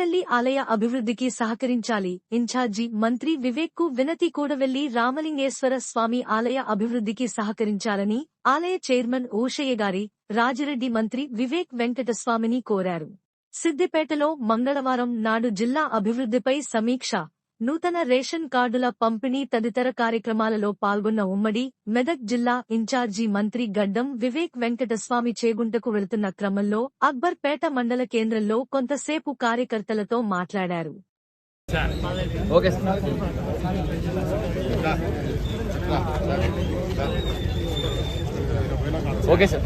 కూడవెల్లి ఆలయ అభివృద్ధికి సహకరించాలి. ఇన్ఛార్జి మంత్రి వివేక్కు వినతి కూడవెల్లి రామలింగేశ్వర స్వామి ఆలయ అభివృద్ధికి సహకరించాలని ఆలయ చైర్మన్ ఓషయ్య గారి రాజిరెడ్డి మంత్రి వివేక్ వెంకటస్వామిని కోరారు. సిద్దిపేటలో మంగళవారం నాడు జిల్లా అభివృద్ధిపై సమీక్ష నూతన రేషన్ కార్డుల పంపిణీ తదితర కార్యక్రమాలలో పాల్గొన్న ఉమ్మడి మెదక్ జిల్లా ఇన్ఛార్జి మంత్రి గడ్డం వివేక్ వెంకటస్వామి చేగుంటకు వెళ్తున్న క్రమంలో అక్బర్పేట మండల కేంద్రంలో కొంతసేపు కార్యకర్తలతో మాట్లాడారు. Okay sir. Okay sir.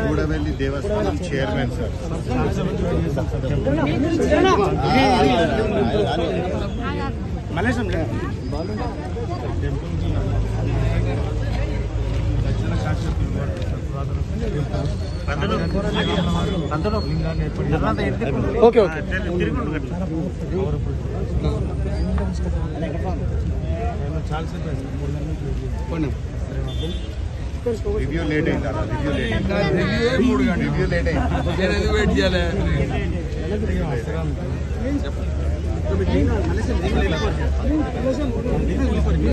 Gudavelli దేవస్థానం chairman sir. Okay okay. Review late అయింది అలా రివ్యూ లేట్ అయింది రివ్యూ లేట్ అయింది. వెయిట్ చేయాలి.